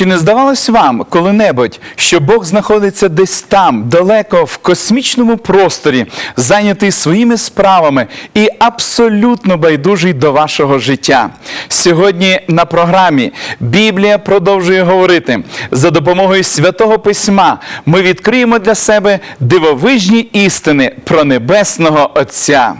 Чи не здавалось вам коли-небудь, що Бог знаходиться десь там, далеко в космічному просторі, зайнятий своїми справами і абсолютно байдужий до вашого життя? Сьогодні на програмі Біблія продовжує говорити за допомогою святого письма. Ми відкриємо для себе дивовижні істини про небесного Отця.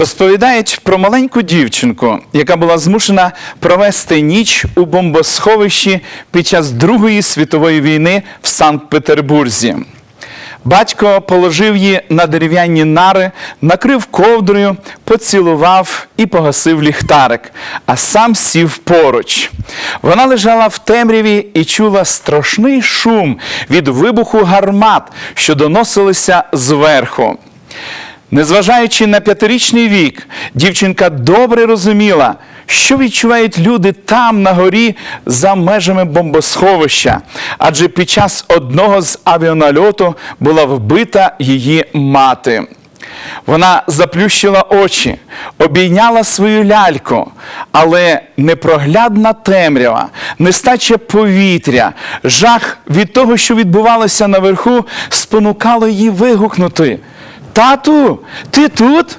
Розповідають про маленьку дівчинку, яка була змушена провести ніч у бомбосховищі під час Другої світової війни в Санкт-Петербурзі. Батько положив її на дерев'яні нари, накрив ковдрою, поцілував і погасив ліхтарик, а сам сів поруч. Вона лежала в темряві і чула страшний шум від вибуху гармат, що доносилися зверху. Незважаючи на п'ятирічний вік, дівчинка добре розуміла, що відчувають люди там на горі за межами бомбосховища, адже під час одного з авіанальоту була вбита її мати. Вона заплющила очі, обійняла свою ляльку, але непроглядна темрява, нестача повітря, жах від того, що відбувалося наверху, спонукало її вигукнути. Тату, ти тут?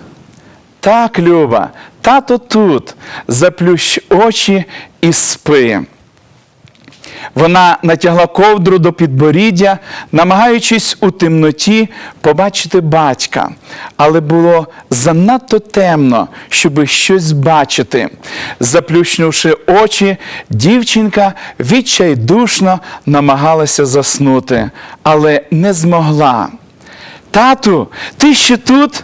Так, Люба, тато тут. Заплющ очі і спи. Вона натягла ковдру до підборіддя, намагаючись у темноті побачити батька, але було занадто темно, щоби щось бачити. Заплющнувши очі, дівчинка відчайдушно намагалася заснути, але не змогла. Тату, ти ще тут?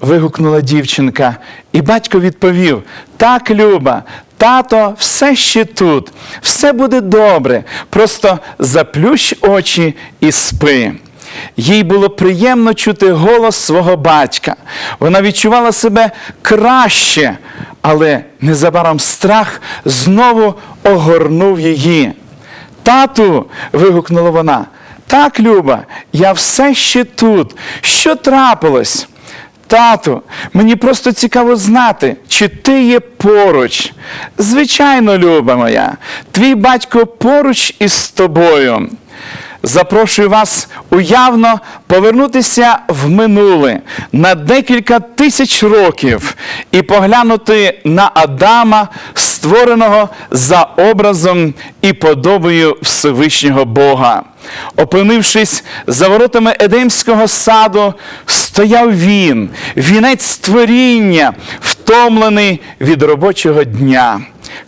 вигукнула дівчинка, і батько відповів: Так, Люба, тато, все ще тут, все буде добре. Просто заплющ очі і спи. Їй було приємно чути голос свого батька. Вона відчувала себе краще, але незабаром страх знову огорнув її. Тату, вигукнула вона. Так, Люба, я все ще тут. Що трапилось? Тату, мені просто цікаво знати, чи ти є поруч. Звичайно, Люба моя, твій батько поруч із тобою. Запрошую вас уявно повернутися в минуле на декілька тисяч років і поглянути на Адама, створеного за образом і подобою Всевишнього Бога. Опинившись за воротами Едемського саду, стояв він, вінець створіння, втомлений від робочого дня.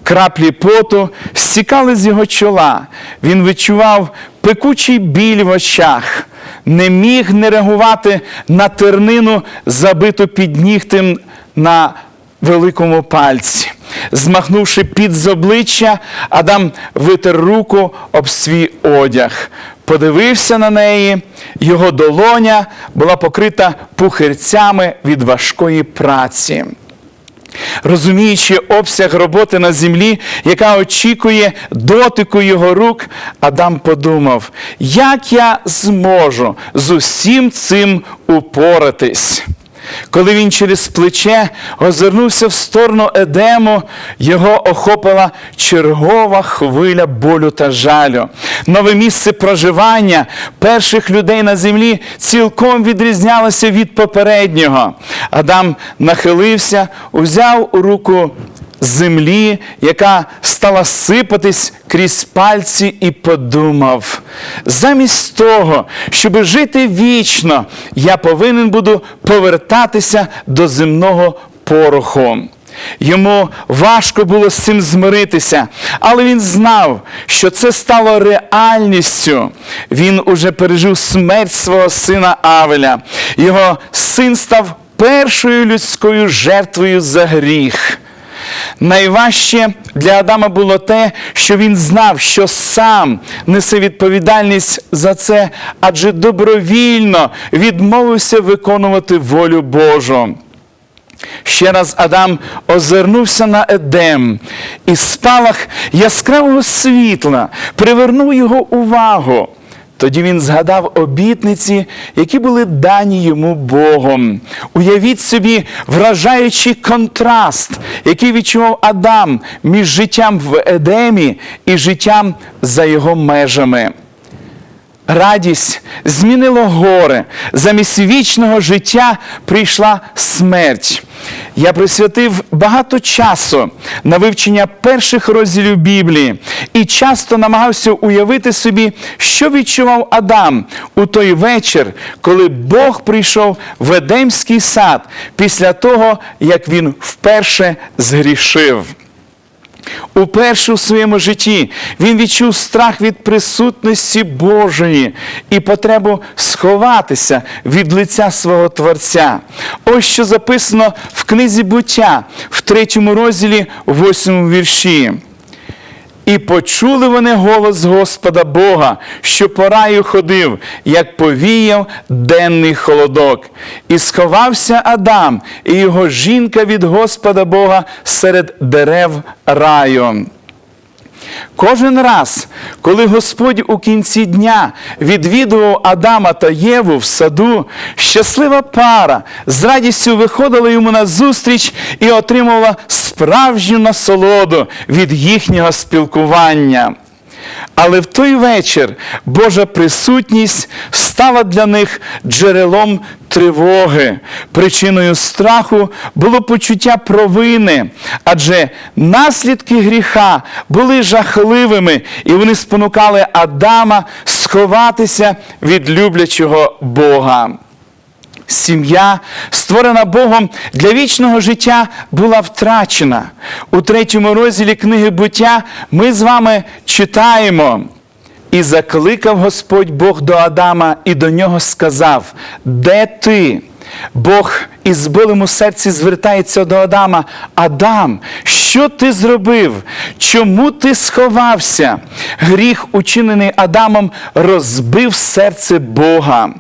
Краплі поту стікали з його чола. Він відчував пекучий біль в очах, не міг не реагувати на тернину, забиту під нігтем на великому пальці. Змахнувши під з обличчя, Адам витер руку об свій одяг. Подивився на неї, його долоня була покрита пухирцями від важкої праці. Розуміючи обсяг роботи на землі, яка очікує дотику його рук, Адам подумав, як я зможу з усім цим упоратись. Коли він через плече озирнувся в сторону Едему, його охопила чергова хвиля болю та жалю. Нове місце проживання перших людей на землі цілком відрізнялося від попереднього. Адам нахилився, узяв у руку землі, яка стала сипатись крізь пальці, і подумав: замість того, щоб жити вічно, я повинен буду повертатися до земного пороху. Йому важко було з цим змиритися, але він знав, що це стало реальністю. Він уже пережив смерть свого сина Авеля. Його син став першою людською жертвою за гріх. Найважче для Адама було те, що він знав, що сам несе відповідальність за це, адже добровільно відмовився виконувати волю Божу. Ще раз Адам озирнувся на Едем, і спалах яскравого світла привернув його увагу. Тоді він згадав обітниці, які були дані йому Богом. Уявіть собі вражаючий контраст, який відчував Адам між життям в Едемі і життям за його межами. Радість змінило горе. Замість вічного життя прийшла смерть. Я присвятив багато часу на вивчення перших розділів Біблії і часто намагався уявити собі, що відчував Адам у той вечір, коли Бог прийшов в Едемський сад після того, як він вперше згрішив. Уперше у своєму житті він відчув страх від присутності Божої і потребу сховатися від лиця свого Творця. Ось що записано в книзі буття в третьому розділі, восьмому вірші. І почули вони голос Господа Бога, що по раю ходив, як повіяв денний холодок. І сховався Адам і його жінка від Господа Бога серед дерев раю. Кожен раз, коли Господь у кінці дня відвідував Адама та Єву в саду, щаслива пара з радістю виходила йому на зустріч і отримувала справжню насолоду від їхнього спілкування. Але в той вечір Божа присутність стала для них джерелом тривоги. Причиною страху було почуття провини, адже наслідки гріха були жахливими, і вони спонукали Адама сховатися від люблячого Бога. Сім'я, створена Богом для вічного життя, була втрачена. У третьому розділі книги буття ми з вами читаємо. І закликав Господь Бог до Адама і до нього сказав: Де ти? Бог із болем у серці звертається до Адама. Адам, що ти зробив? Чому ти сховався? Гріх, учинений Адамом, розбив серце Бога.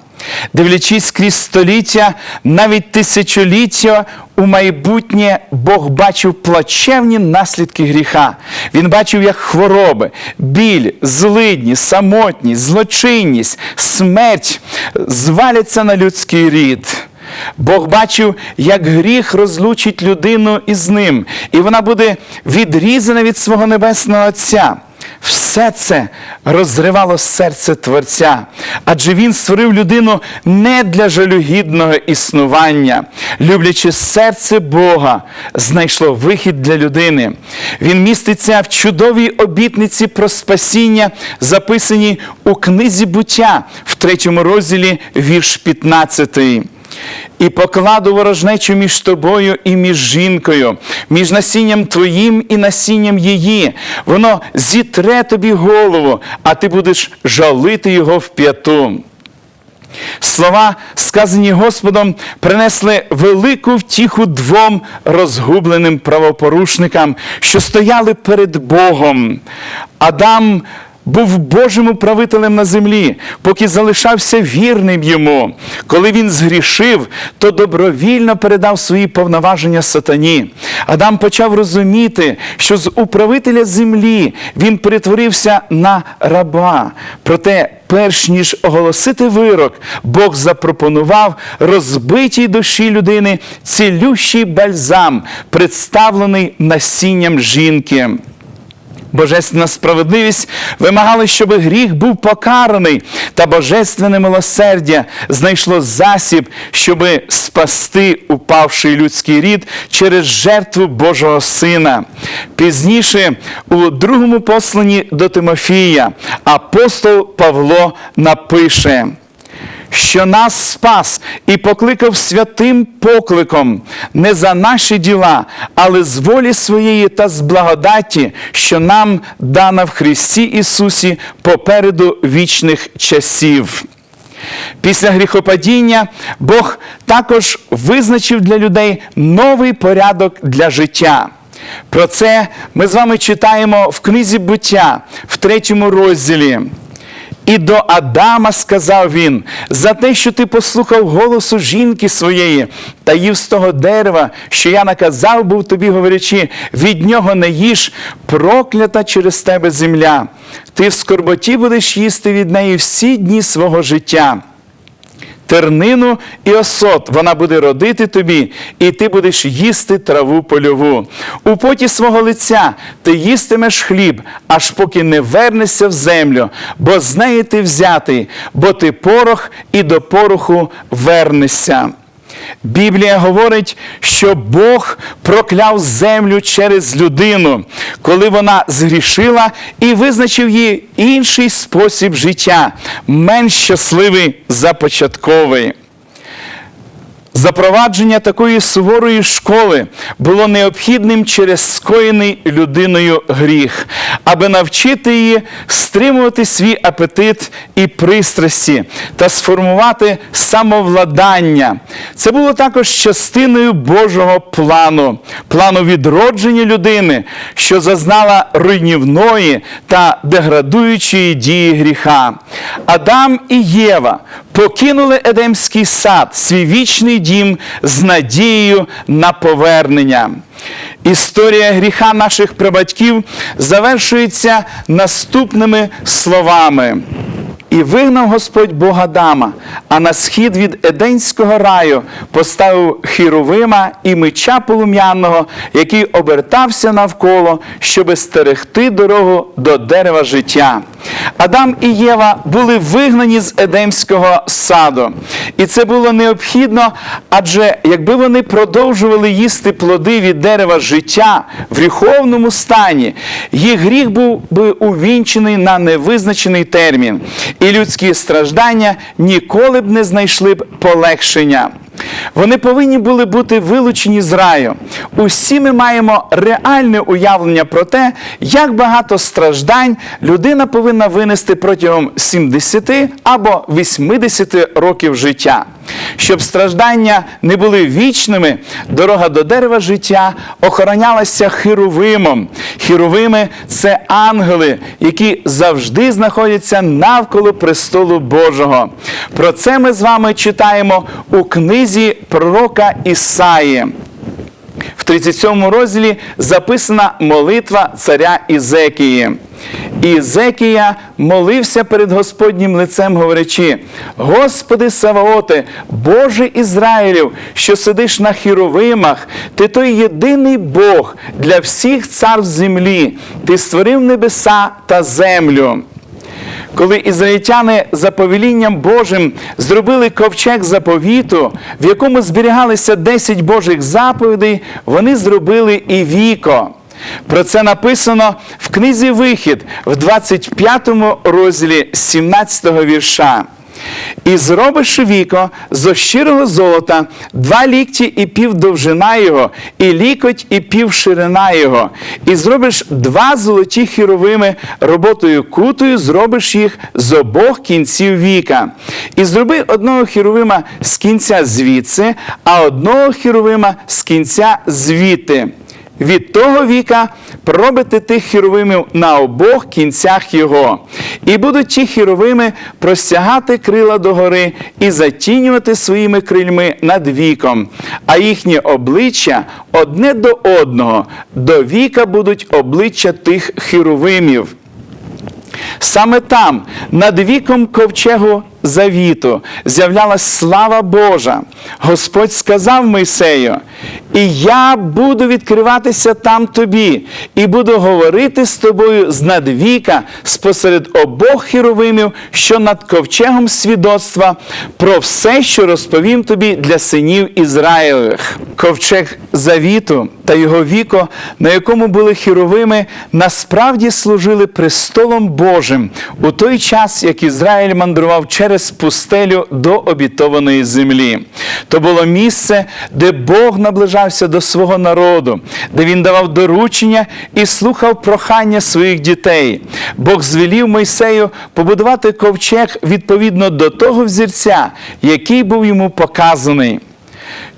Дивлячись крізь століття, навіть тисячоліття у майбутнє Бог бачив плачевні наслідки гріха. Він бачив, як хвороби, біль, злидні, самотність, злочинність, смерть зваляться на людський рід. Бог бачив, як гріх розлучить людину із ним, і вона буде відрізана від свого небесного Отця. Все це розривало серце Творця, адже він створив людину не для жалюгідного існування. Люблячи серце Бога, знайшло вихід для людини. Він міститься в чудовій обітниці про спасіння, записаній у книзі буття в третьому розділі вірш 15. І покладу ворожнечу між тобою і між жінкою, між насінням твоїм і насінням її. Воно зітре тобі голову, а ти будеш жалити його в п'яту. Слова, сказані Господом, принесли велику втіху двом розгубленим правопорушникам, що стояли перед Богом. Адам був Божим управителем на землі, поки залишався вірним йому. Коли він згрішив, то добровільно передав свої повноваження сатані. Адам почав розуміти, що з управителя землі він перетворився на раба. Проте, перш ніж оголосити вирок, Бог запропонував розбитій душі людини цілющий бальзам, представлений насінням жінки. Божественна справедливість вимагала, щоб гріх був покараний, та божественне милосердя знайшло засіб, щоб спасти упавший людський рід через жертву Божого Сина. Пізніше, у другому посланні до Тимофія, апостол Павло напише що нас спас і покликав святим покликом не за наші діла, але з волі своєї та з благодаті, що нам дана в Христі Ісусі попереду вічних часів. Після гріхопадіння Бог також визначив для людей новий порядок для життя. Про це ми з вами читаємо в книзі буття в третьому розділі. І до Адама сказав він: за те, що ти послухав голосу жінки своєї та їв з того дерева, що я наказав був тобі, говорячи, від нього не їж, проклята через тебе земля. Ти в скорботі будеш їсти від неї всі дні свого життя тернину і осот вона буде родити тобі, і ти будеш їсти траву польову. У поті свого лиця ти їстимеш хліб, аж поки не вернешся в землю, бо з неї ти взятий, бо ти порох і до пороху вернешся. Біблія говорить, що Бог прокляв землю через людину, коли вона згрішила і визначив їй інший спосіб життя, менш щасливий за початковий. Запровадження такої суворої школи було необхідним через скоєний людиною гріх, аби навчити її стримувати свій апетит і пристрасті та сформувати самовладання. Це було також частиною Божого плану, плану відродження людини, що зазнала руйнівної та деградуючої дії гріха. Адам і Єва покинули Едемський сад, свій вічний дім з надією на повернення. Історія гріха наших прабатьків завершується наступними словами. І вигнав Господь Бога Адама, а на схід від Еденського раю поставив хіровима і меча полум'яного, який обертався навколо, щоби стерегти дорогу до дерева життя. Адам і Єва були вигнані з Едемського саду. І це було необхідно, адже якби вони продовжували їсти плоди від дерева життя в гріховному стані, їх гріх був би увінчений на невизначений термін, і людські страждання ніколи б не знайшли б полегшення. Вони повинні були бути вилучені з раю. Усі ми маємо реальне уявлення про те, як багато страждань людина повинна винести протягом 70 або 80 років життя. Щоб страждання не були вічними, дорога до дерева життя охоронялася хіровимом. Хіровими це ангели, які завжди знаходяться навколо престолу Божого. Про це ми з вами читаємо у книзі пророка Ісаї. В 37 розділі записана молитва царя Ізекії. Ізекія молився перед Господнім лицем, говорячи: Господи Саваоте, Боже Ізраїлів, що сидиш на хіровимах, ти той єдиний Бог для всіх царств землі, ти створив небеса та землю. Коли ізраїльтяни за повелінням Божим зробили ковчег заповіту, в якому зберігалися 10 Божих заповідей, вони зробили і віко. Про це написано в книзі Вихід в 25 розділі 17 вірша. І зробиш віко з щирого золота, два лікті і пів довжина його, і лікоть і пів ширина його. І зробиш два золоті хіровими, роботою кутою зробиш їх з обох кінців віка. І зроби одного хіровима з кінця звідси, а одного хіровима з кінця звідти. Від того віка пробити тих хіровимів на обох кінцях його, і будуть ті хіровими простягати крила догори і затінювати своїми крильми над віком, а їхнє обличчя одне до одного, до віка будуть обличчя тих хіровимів. Саме там, над віком ковчегу завіту, з'являлась слава Божа. Господь сказав Мойсею, і я буду відкриватися там тобі, і буду говорити з тобою з надвіка, спосеред обох хіровимів, що над ковчегом свідоцтва, про все, що розповім тобі для синів Ізраїлевих. Ковчег завіту та його віко, на якому були хіровими, насправді служили престолом Божим у той час, як Ізраїль мандрував через пустелю до обітованої землі. То було місце, де Бог наближався до свого народу, де він давав доручення і слухав прохання своїх дітей. Бог звелів Мойсею побудувати ковчег відповідно до того взірця, який був йому показаний.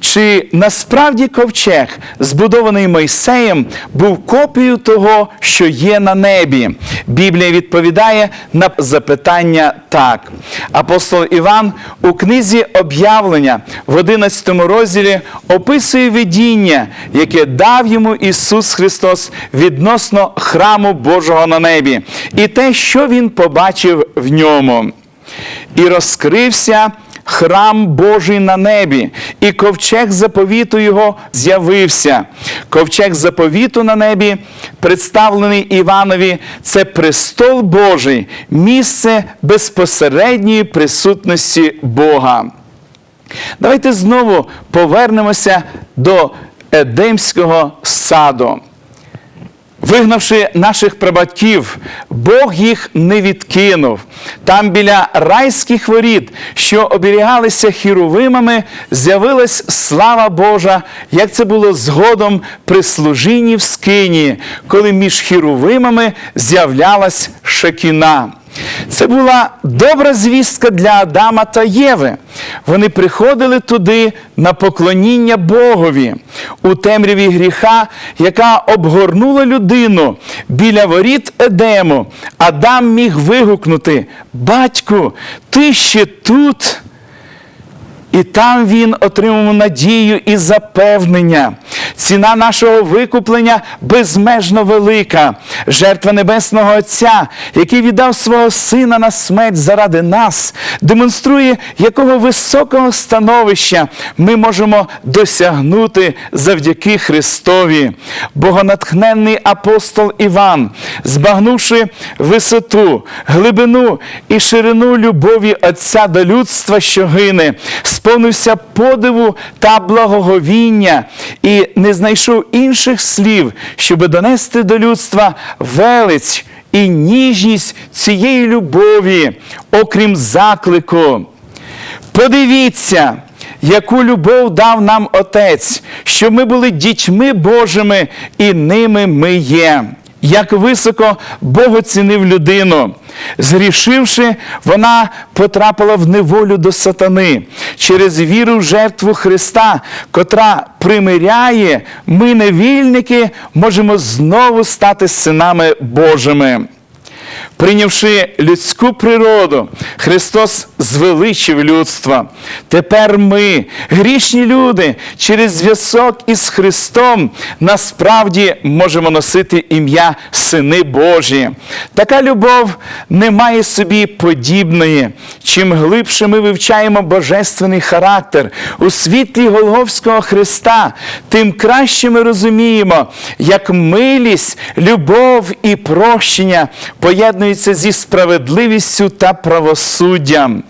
Чи насправді ковчег, збудований Мойсеєм, був копією того, що є на небі? Біблія відповідає на запитання так. Апостол Іван у книзі об'явлення в 11 розділі описує видіння, яке дав йому Ісус Христос відносно храму Божого на небі, і те, що Він побачив в ньому. І розкрився храм Божий на небі, і ковчег заповіту його з'явився. Ковчег заповіту на небі, представлений Іванові, це престол Божий, місце безпосередньої присутності Бога. Давайте знову повернемося до Едемського саду. Вигнавши наших прабатьків, Бог їх не відкинув. Там біля райських воріт, що оберігалися хіровимами, з'явилась слава Божа, як це було згодом при служінні в скині, коли між хіровимами з'являлась шекіна. Це була добра звістка для Адама та Єви. Вони приходили туди на поклоніння Богові у темряві гріха, яка обгорнула людину біля воріт Едему. Адам міг вигукнути: Батьку, ти ще тут. І там він отримав надію і запевнення. Ціна нашого викуплення безмежно велика. Жертва Небесного Отця, який віддав свого Сина на смерть заради нас, демонструє, якого високого становища ми можемо досягнути завдяки Христові. Богонатхненний апостол Іван, збагнувши висоту, глибину і ширину любові Отця до людства, що гине, сповнився подиву та благоговіння і не знайшов інших слів, щоби донести до людства велич і ніжність цієї любові, окрім заклику. Подивіться, яку любов дав нам Отець, що ми були дітьми Божими, і ними ми є. Як високо Бог оцінив людину. Згрішивши, вона потрапила в неволю до сатани через віру в жертву Христа, котра примиряє, ми, невільники, можемо знову стати синами Божими. Прийнявши людську природу, Христос звеличив людство. Тепер ми, грішні люди, через зв'язок із Христом, насправді можемо носити ім'я Сини Божі. Така любов не має собі подібної. Чим глибше ми вивчаємо божественний характер у світлі Голговського Христа, тим краще ми розуміємо, як милість, любов і прощення поєднуються зі справедливістю та правосуддям.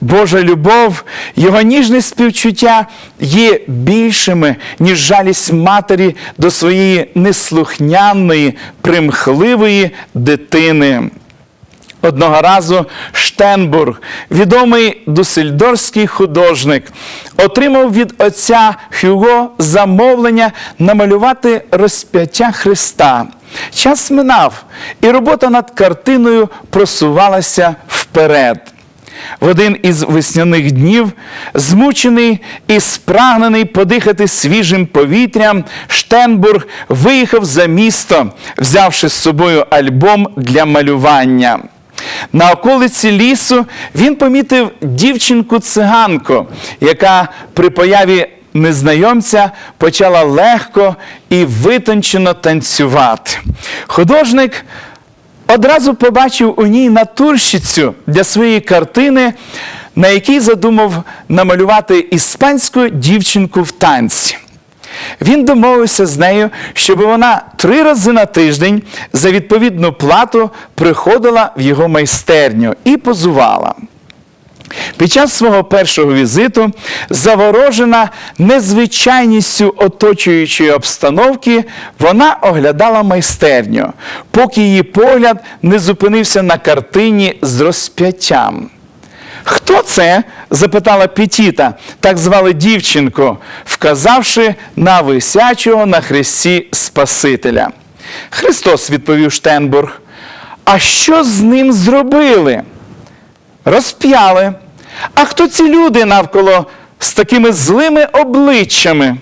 Божа любов, його ніжне співчуття є більшими, ніж жалість матері до своєї неслухняної, примхливої дитини. Одного разу Штенбург, відомий дусельдорський художник, отримав від отця Хюго замовлення намалювати розп'яття Христа. Час минав, і робота над картиною просувалася вперед. В один із весняних днів, змучений і спрагнений подихати свіжим повітрям, Штенбург виїхав за місто, взявши з собою альбом для малювання. На околиці лісу він помітив дівчинку-циганку, яка при появі незнайомця почала легко і витончено танцювати. Художник одразу побачив у ній натурщицю для своєї картини, на якій задумав намалювати іспанську дівчинку в танці. Він домовився з нею, щоб вона три рази на тиждень за відповідну плату приходила в його майстерню і позувала. Під час свого першого візиту, заворожена незвичайністю оточуючої обстановки, вона оглядала майстерню, поки її погляд не зупинився на картині з розп'яттям. Хто це? запитала Петіта, так звали дівчинку, вказавши на висячого на хресті Спасителя. Христос відповів Штенбург. А що з ним зробили? Розп'яли. А хто ці люди навколо з такими злими обличчями.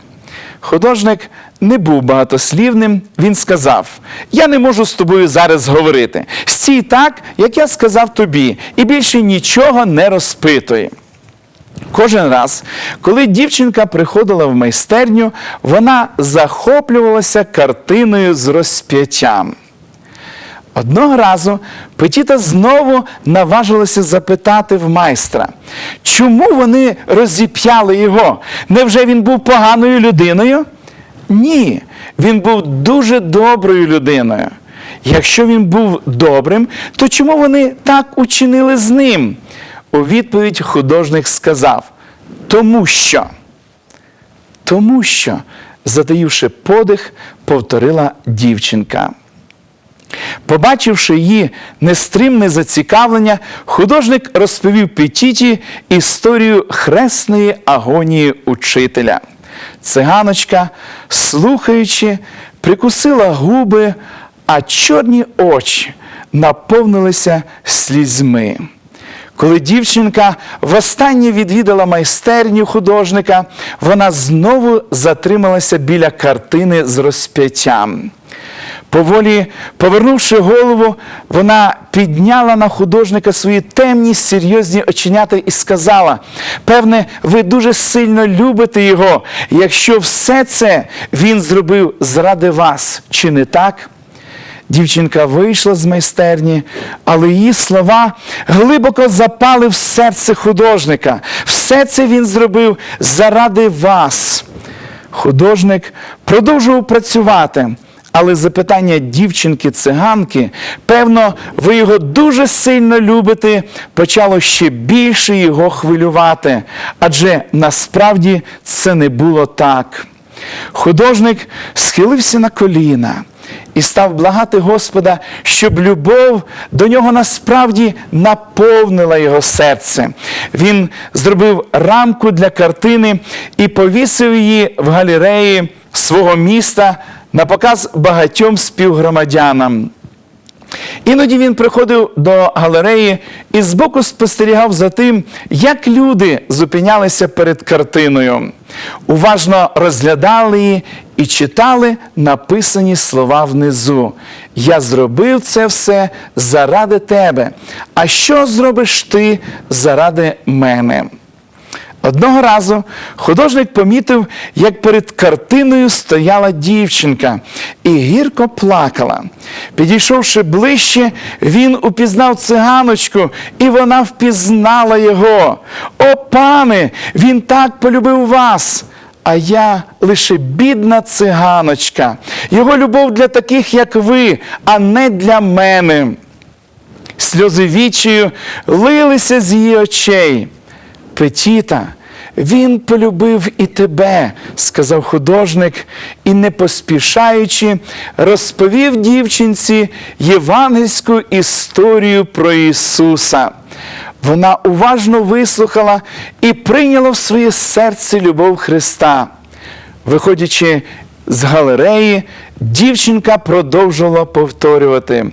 Художник не був багатослівним. Він сказав: Я не можу з тобою зараз говорити. Стій так, як я сказав тобі, і більше нічого не розпитуй. Кожен раз, коли дівчинка приходила в майстерню, вона захоплювалася картиною з розп'яттям. Одного разу Петіта знову наважилася запитати в майстра, чому вони розіп'яли його? Невже він був поганою людиною? Ні, він був дуже доброю людиною. Якщо він був добрим, то чому вони так учинили з ним? У відповідь художник сказав: тому що. Тому що, затаївши подих, повторила дівчинка. Побачивши її нестримне зацікавлення, художник розповів Петіті історію хресної агонії учителя. Циганочка, слухаючи, прикусила губи, а чорні очі наповнилися слізьми. Коли дівчинка востаннє відвідала майстерню художника, вона знову затрималася біля картини з розп'яттям. Поволі повернувши голову, вона підняла на художника свої темні, серйозні оченята і сказала: певне, ви дуже сильно любите його, якщо все це він зробив заради вас, чи не так? Дівчинка вийшла з майстерні, але її слова глибоко запали в серце художника. Все це він зробив заради вас. Художник продовжував працювати. Але запитання дівчинки-циганки, певно, ви його дуже сильно любите, почало ще більше його хвилювати. Адже насправді це не було так. Художник схилився на коліна і став благати Господа, щоб любов до нього насправді наповнила його серце. Він зробив рамку для картини і повісив її в галереї свого міста на показ багатьом співгромадянам. Іноді він приходив до галереї і збоку спостерігав за тим, як люди зупинялися перед картиною, уважно розглядали її і читали написані слова внизу. Я зробив це все заради тебе. А що зробиш ти заради мене? Одного разу художник помітив, як перед картиною стояла дівчинка і гірко плакала. Підійшовши ближче, він упізнав циганочку, і вона впізнала його. О, пане, він так полюбив вас. А я лише бідна циганочка. Його любов для таких, як ви, а не для мене. Сльози вічію лилися з її очей. Петіта, він полюбив і тебе, сказав художник, і, не поспішаючи, розповів дівчинці євангельську історію про Ісуса. Вона уважно вислухала і прийняла в своє серце любов Христа. Виходячи з галереї, дівчинка продовжувала повторювати: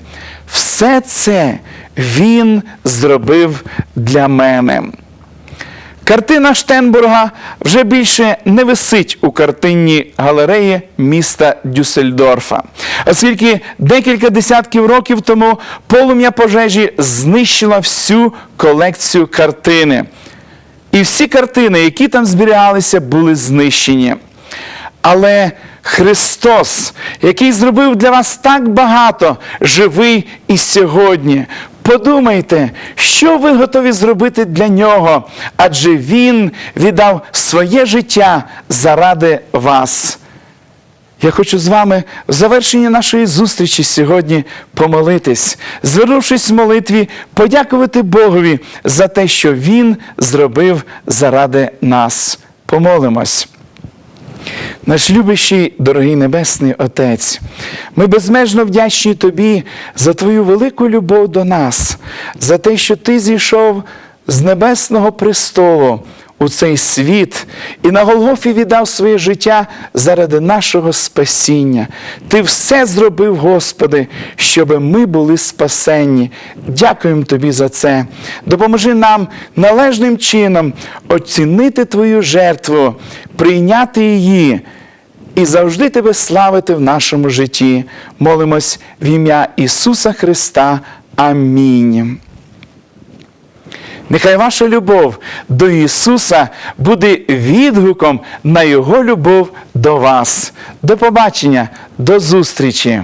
все це він зробив для мене. Картина Штенбурга вже більше не висить у картинній галереї міста Дюссельдорфа, оскільки декілька десятків років тому полум'я пожежі знищила всю колекцію картини. І всі картини, які там зберігалися, були знищені. Але Христос, який зробив для вас так багато, живий і сьогодні. Подумайте, що ви готові зробити для нього, адже Він віддав своє життя заради вас. Я хочу з вами в завершенні нашої зустрічі сьогодні помолитись, звернувшись в молитві, подякувати Богові за те, що Він зробив заради нас. Помолимось. Наш любящий, дорогий Небесний Отець, ми безмежно вдячні Тобі за Твою велику любов до нас, за те, що Ти зійшов з небесного престолу у цей світ і на Голгофі віддав своє життя заради нашого спасіння. Ти все зробив, Господи, щоб ми були спасенні. Дякуємо Тобі за це. Допоможи нам належним чином оцінити Твою жертву, прийняти її і завжди Тебе славити в нашому житті. Молимось в ім'я Ісуса Христа. Амінь. Нехай ваша любов до Ісуса буде відгуком на Його любов до вас. До побачення, до зустрічі!